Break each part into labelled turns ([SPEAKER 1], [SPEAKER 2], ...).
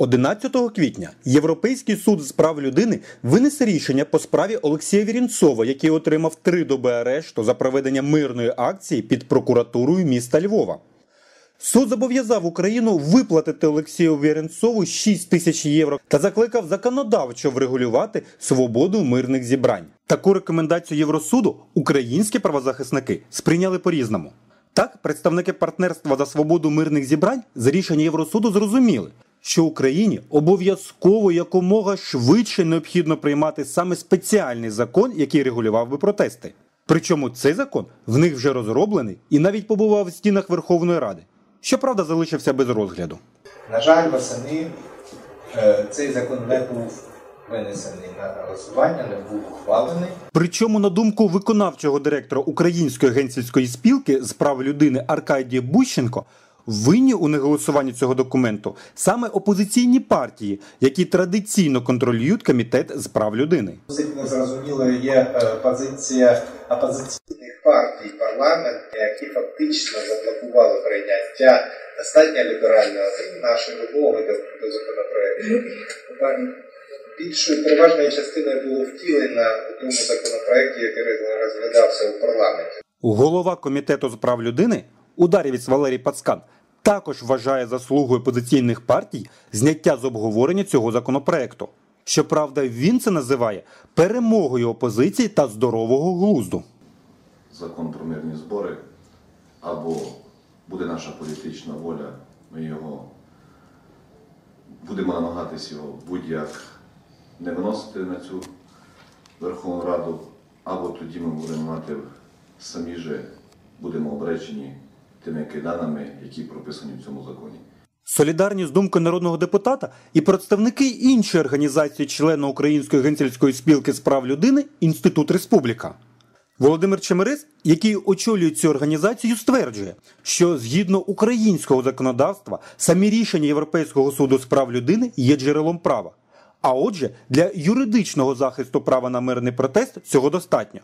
[SPEAKER 1] 11 квітня Європейський суд з прав людини винесе рішення по справі Олексія Вірінцова, який отримав три доби арешту за проведення мирної акції під прокуратурою міста Львова. Суд зобов'язав Україну виплатити Олексію Віренцову 6 тисяч євро та закликав законодавчо врегулювати свободу мирних зібрань. Таку рекомендацію Євросуду українські правозахисники сприйняли по-різному. Так, представники партнерства за свободу мирних зібрань з рішення Євросуду зрозуміли, що Україні обов'язково якомога швидше необхідно приймати саме спеціальний закон, який регулював би протести. Причому цей закон в них вже розроблений і навіть побував в стінах Верховної Ради. Щоправда, залишився без розгляду.
[SPEAKER 2] На жаль, восени е, цей закон не був винесений на голосування, не був ухвалений.
[SPEAKER 1] Причому, на думку виконавчого директора Української генсільської спілки з прав людини Аркадія Бущенко, винні у неголосуванні цього документу саме опозиційні партії, які традиційно контролюють комітет з прав людини.
[SPEAKER 2] Досить незрозумілою є е, позиція опозиційних партій парламенту, які фактично заблокували прийняття достатньо ліберального нашої вимоги до, до законопроекту. Більшою переважною частиною було втілено у тому законопроекті, який розглядався у парламенті.
[SPEAKER 1] Голова комітету з прав людини Ударівець Валерій Пацкан також вважає заслугою опозиційних партій зняття з обговорення цього законопроекту. Щоправда, він це називає перемогою опозиції та здорового глузду.
[SPEAKER 3] закон про мирні збори, або буде наша політична воля, ми його будемо намагатись його будь-як не виносити на цю Верховну Раду, або тоді ми будемо мати самі же будемо обречені тими киданами, які прописані в цьому законі.
[SPEAKER 1] Солідарні з думкою народного депутата і представники іншої організації, члена Української генсельської спілки з прав людини Інститут Республіка. Володимир Чемерис, який очолює цю організацію, стверджує, що згідно українського законодавства самі рішення Європейського суду з прав людини є джерелом права. А отже, для юридичного захисту права на мирний протест цього достатньо.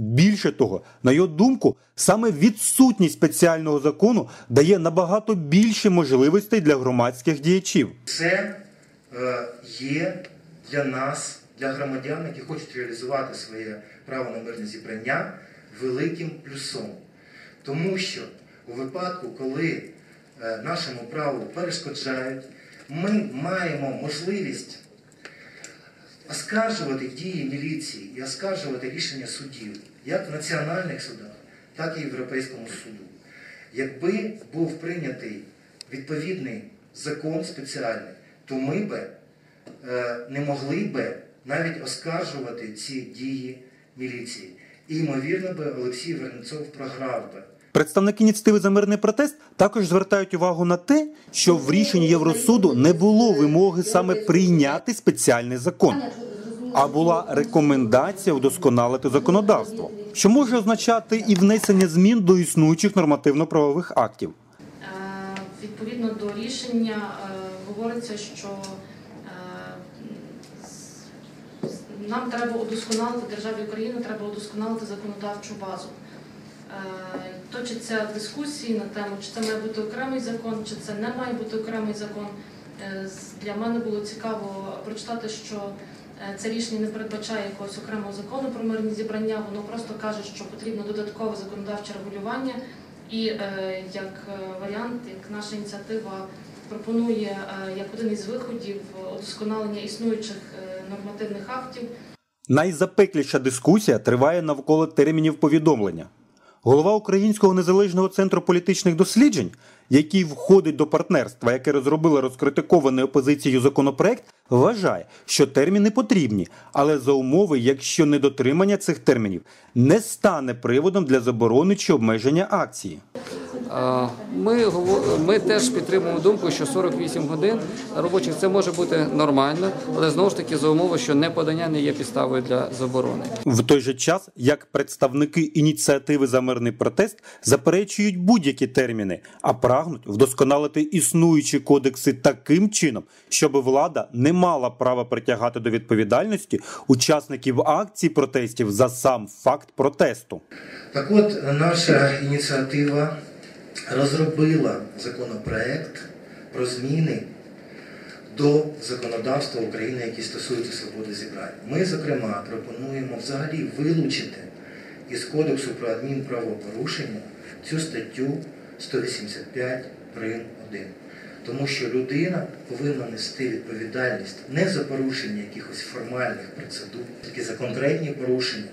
[SPEAKER 1] Більше того, на його думку, саме відсутність спеціального закону дає набагато більше можливостей для громадських діячів.
[SPEAKER 4] Це е, є для нас, для громадян, які хочуть реалізувати своє право на мирне зібрання, великим плюсом. Тому що у випадку, коли е, нашому праву перешкоджають, ми маємо можливість оскаржувати дії міліції і оскаржувати рішення судів, як в національних судах, так і в Європейському суду. Якби був прийнятий відповідний закон спеціальний, то ми би е, не могли би навіть оскаржувати ці дії міліції. І, ймовірно, би Олексій Вернецов програв би.
[SPEAKER 1] Представники ініціативи за мирний протест також звертають увагу на те, що в рішенні Євросуду не було вимоги саме прийняти спеціальний закон, а була рекомендація вдосконалити законодавство, що може означати і внесення змін до існуючих нормативно-правових актів.
[SPEAKER 5] Е, Відповідно до рішення е, говориться, що е, нам треба удосконалити державі Україна, треба удосконалити законодавчу базу. Точаться дискусії на тему, чи це має бути окремий закон, чи це не має бути окремий закон. Для мене було цікаво прочитати, що це рішення не передбачає якогось окремого закону про мирні зібрання, воно просто каже, що потрібно додаткове законодавче регулювання. І е, як е, варіант, як наша ініціатива пропонує е, як один із виходів е, удосконалення існуючих е, нормативних актів,
[SPEAKER 1] Найзапекліша дискусія триває навколо термінів повідомлення. Голова Українського незалежного центру політичних досліджень, який входить до партнерства, яке розробило розкритикований опозицією законопроект, вважає, що терміни потрібні, але за умови, якщо недотримання цих термінів не стане приводом для заборони чи обмеження акції.
[SPEAKER 6] Ми, ми теж підтримуємо думку, що 48 годин робочих це може бути нормально, але знову ж таки за умови, що неподання не є підставою для заборони.
[SPEAKER 1] В той же час, як представники ініціативи за мирний протест заперечують будь-які терміни, а прагнуть вдосконалити існуючі кодекси таким чином, щоб влада не мала права притягати до відповідальності учасників акцій протестів за сам факт протесту.
[SPEAKER 4] Так от, наша ініціатива розробила законопроект про зміни до законодавства України, які стосуються свободи зібрання. Ми, зокрема, пропонуємо взагалі вилучити із Кодексу про адмінправопорушення цю статтю 185 прим. 1. Тому що людина повинна нести відповідальність не за порушення якихось формальних процедур, тільки за конкретні порушення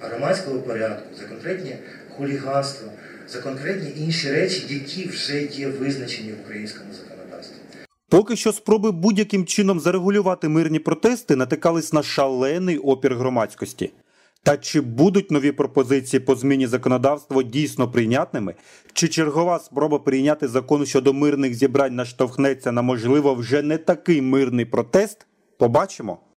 [SPEAKER 4] громадського порядку, за конкретні хуліганства, за конкретні інші речі, які вже є визначені в українському законодавстві.
[SPEAKER 1] Поки що спроби будь-яким чином зарегулювати мирні протести натикались на шалений опір громадськості. Та чи будуть нові пропозиції по зміні законодавства дійсно прийнятними? Чи чергова спроба прийняти закон щодо мирних зібрань наштовхнеться на можливо вже не такий мирний протест? Побачимо.